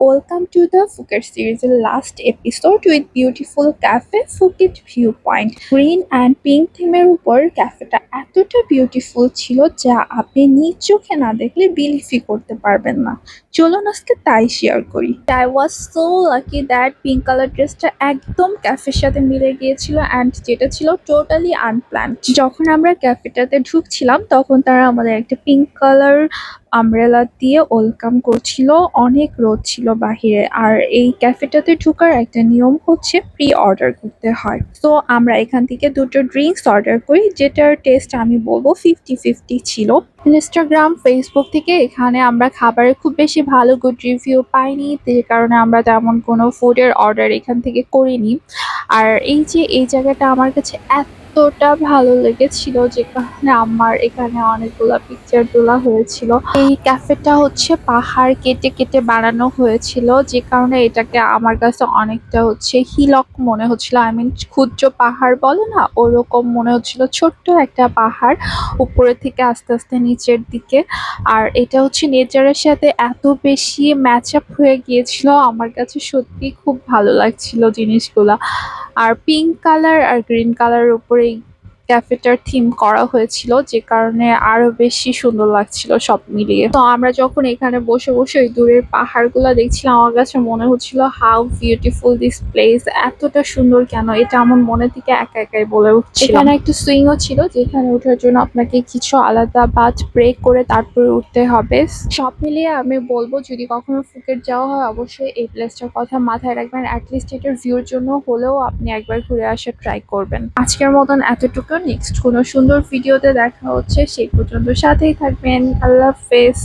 Welcome to the Phuket series last episode with beautiful cafe Phuket Viewpoint. Green and pink থিমের উপর ক্যাফেটা এতটা beautiful ছিল যা আপনি নিজ চোখে না দেখলে বিলিভই করতে পারবেন না চলুন আজকে তাই শেয়ার করি I was so lucky that pink colour ড্রেসটা একদম ক্যাফের সাথে মিলে গিয়েছিল অ্যান্ড যেটা ছিল টোটালি আনপ্ল্যান্ড যখন আমরা ক্যাফেটাতে ঢুকছিলাম, তখন তারা আমাদের একটা পিঙ্ক কালার আমব্রেলা দিয়ে ওয়েলকাম করছিল। অনেক রোদ ছিল বাহিরে। আর এই ক্যাফেটাতে ঢোকার একটা নিয়ম হচ্ছে প্রি অর্ডার করতে হয়। তো আমরা এখান থেকে দুটো ড্রিঙ্কস অর্ডার করি, যেটার টেস্ট আমি বলব ফিফটি ফিফটি ছিল। ইনস্টাগ্রাম ফেসবুক থেকে এখানে আমরা খাবারের খুব বেশি ভালো গুড রিভিউ পাইনি। যে কারণে আমরা তেমন কোনো ফুডের অর্ডার এখান থেকে করিনি। আর এই যে, এই জায়গাটা আমার কাছে এতটা ভালো লেগেছিল যে কারণে আমার এখানে অনেকগুলা পিকচার তোলা হয়েছিল। এই ক্যাফেটা হচ্ছে পাহাড় কেটে কেটে বানানো হয়েছিল, যে কারণে এটাকে আমার কাছে অনেকটা হচ্ছে হিলক মনে হচ্ছিল। আই মিন ক্ষুদ্র পাহাড় বলে না, ওরকম মনে হচ্ছিল ছোট্ট একটা পাহাড় উপরে থেকে আস্তে আস্তে নিচের দিকে। আর এটা হচ্ছে নেচারের সাথে এত বেশি ম্যাচ আপ হয়ে গিয়েছিল, আমার কাছে সত্যি খুব ভালো লাগছিল জিনিসগুলা। আর পিঙ্ক কালার আর গ্রিন কালারের উপরে এই ক্যাফেটার থিম করা হয়েছিল যে কারণে আরও বেশি সুন্দর লাগছিল সব মিলিয়ে। তো আমরা যখন এখানে বসে বসে ওই দূরের পাহাড়গুলো দেখছিলাম আমার কাছে মনে হচ্ছিল হাউ বিউটিফুল দিস প্লেস এতটা সুন্দর কেন? এটা আমার মনে থেকে একা একাই বলে উঠছে এখানে একটা সুইংও ছিল যেখানে ওঠার জন্য আপনাকে কিছু আলাদা বাজ ব্রেক করে তারপরে উঠতে হবে। সব মিলিয়ে আমি বলব যদি কখনো ফুকেট যাওয়া হয় অবশ্যই এই প্লেসটার কথা মাথায় রাখবেন। অ্যাটলিস্ট এটার ভিউর জন্য হলেও আপনি একবার ঘুরে আসার ট্রাই করবেন। আজকের মতন এতটুকু। নেক্সট কোনো সুন্দর ভিডিওতে দেখা হচ্ছে সেই পর্যন্ত সাথেই থাকবেন। আল্লাহ হাফেজ।